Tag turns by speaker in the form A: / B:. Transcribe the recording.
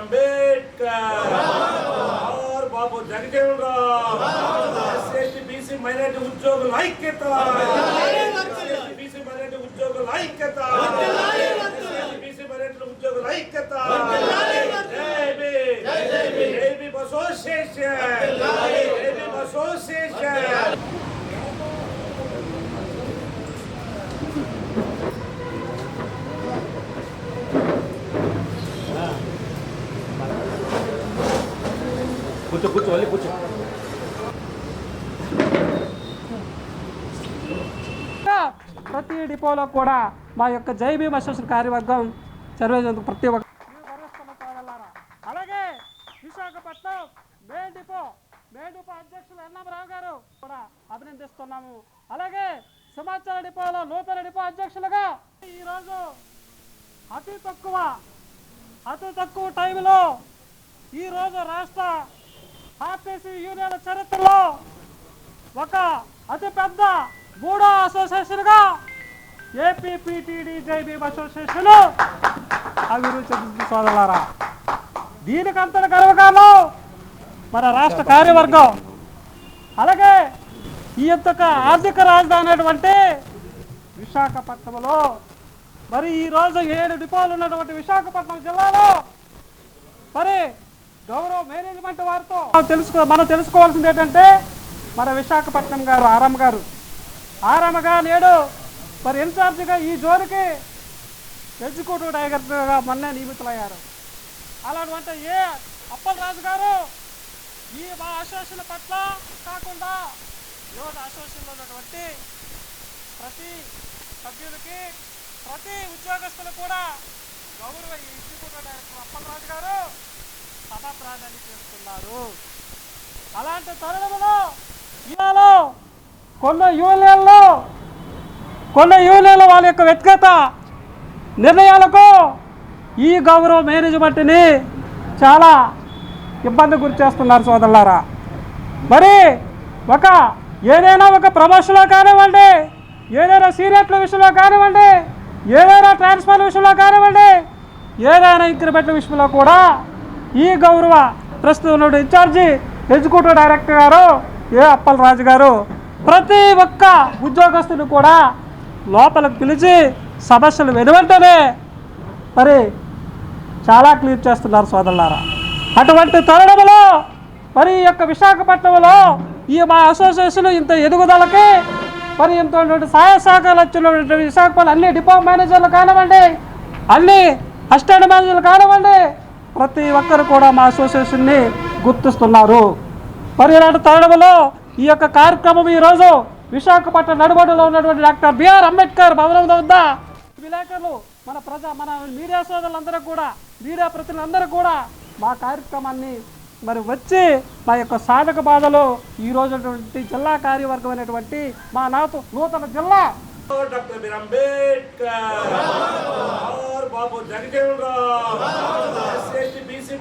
A: Ambedkar. Babu. Jagjivan Ram SC BC minority ఉద్యోగుల ఐక్యత. BC minority ఉద్యోగుల ఐక్యత. బీసీ మైనారిటీ ఉద్యోగుల ఐక్యత. జై బీ బస్ అసోసియేషన్. జై బీ బస్ అసోసియేషన్.
B: కూర్చో కూర్చో వెళ్ళి కూర్చో.
C: ప్రతి డిపోలో కూడా మా యొక్క జై భీమ్ అసోసియేషన్ కార్యవర్గం చదివేందుకు ప్రతి ఒక్క అలాగే Visakhapatnam main depot main depot అధ్యక్షులు ఎన్ఎంరావు గారు కూడా అభినందిస్తున్నాము. అలాగే సమాచార డిపోలో నూతన డిపో అధ్యక్షులుగా ఈరోజు అతి తక్కువ అతి తక్కువ టైంలో ఈరోజు రాష్ట్ర ఆర్టీసీ యూనియన్ చరిత్రలో ఒక అతిపెద్ద మూడో అసోసియేషన్గా ఏపీపీటీడీ జైబీఎం అసోసియేషన్ అభివృద్ధి చెందుతుంది సోదరులారా. దీనికంతటి గర్వకాలం మన రాష్ట్ర కార్యవర్గం. అలాగే ఈ యొక్క ఆర్థిక రాజధాని అటువంటి విశాఖపట్నంలో మరి ఈ రోజు ఏడు డిపోలు ఉన్నటువంటి విశాఖపట్నం జిల్లాలో మరి గౌరవ మేనేజ్మెంట్ వారితో తెలుసుకో మనం తెలుసుకోవాల్సింది ఏంటంటే మన విశాఖపట్నం గారు ఆరమ్మ గారు. ఆరమ్మగా నేడు మరి ఇన్ఛార్జిగా ఈ జోన్కి ఎగ్జిక్యూటివ్ డైరెక్టర్గా మొన్నే నియమితులయ్యారు. అలాంటి ఏ అప్పలరాజు గారు ఈ మా అసోసియేషన్ పట్ల కాకుండా యువత అసోసియేషన్లో ఉన్నటువంటి ప్రతి సభ్యులకి ప్రతి ఉద్యోగస్తులు కూడా గౌరవ ఈ ఎగ్జిక్యూటివ్ డైరెక్టర్ అప్పలరాజు గారు సభ ప్రాధాన్యత చేస్తున్నారు. అలాంటి తరుణంలో ఇవాళ కొన్ని యూనియన్లు కొన్ని యూనియన్లు వాళ్ళ యొక్క వ్యక్తిగత నిర్ణయాలకు ఈ గౌరవ మేనేజ్మెంట్ని చాలా ఇబ్బంది గురి చేస్తున్నారు సోదరులారా. మరి ఒక ఏదైనా ఒక ప్రమోషన్లో కానివ్వండి ఏదైనా సీనియర్ల విషయంలో కానివ్వండి ఏదైనా ట్రాన్స్ఫర్ విషయంలో కానివ్వండి ఏదైనా ఇంక్రిమెంట్ల విషయంలో కూడా ఈ గౌరవ ప్రస్తుతం ఉన్న ఇన్ఛార్జి ఎగ్జిక్యూటివ్ డైరెక్టర్ గారు ఏ అప్పలరాజు గారు ప్రతి ఒక్క ఉద్యోగస్తుని కూడా లోపలికి పిలిచి సమస్యలు వెనువంటనే మరి చాలా క్లియర్ చేస్తున్నారు సోదరులారా. అటువంటి తరుణంలో మరి ఈ యొక్క విశాఖపట్నంలో ఈ మా అసోసియేషన్ ఇంత ఎదుగుదలకి మరి ఇంత సహాయ శాఖలు వచ్చినటువంటి విశాఖపట్నం అన్ని డిపో మేనేజర్లు కానివ్వండి అన్ని అసిస్టెంట్ మేనేజర్లు కానివ్వండి ప్రతి ఒక్కరు కూడా మా అసోసియేషన్ని గుర్తిస్తున్నారు. పర్యాటక తరడంలో ఈ యొక్క కార్యక్రమం ఈరోజు విశాఖపట్నం నడుబడిలో ఉన్నటువంటి డాక్టర్ బిఆర్ అంబేద్కర్ భవనం వద్ద విలేకరులు మన ప్రజా మన మీడియా సోదరులందరూ కూడా మీడియా ప్రతినిధులందరూ కూడా మా కార్యక్రమాన్ని మరి వచ్చి మా యొక్క సాధక బాధలు ఈరోజుటువంటి జిల్లా కార్యవర్గం అనేటువంటి మా నాతో నూతన జిల్లా
A: డాక్టర్ అంబేద్కర్. బాబు జగజీవన్ రావు.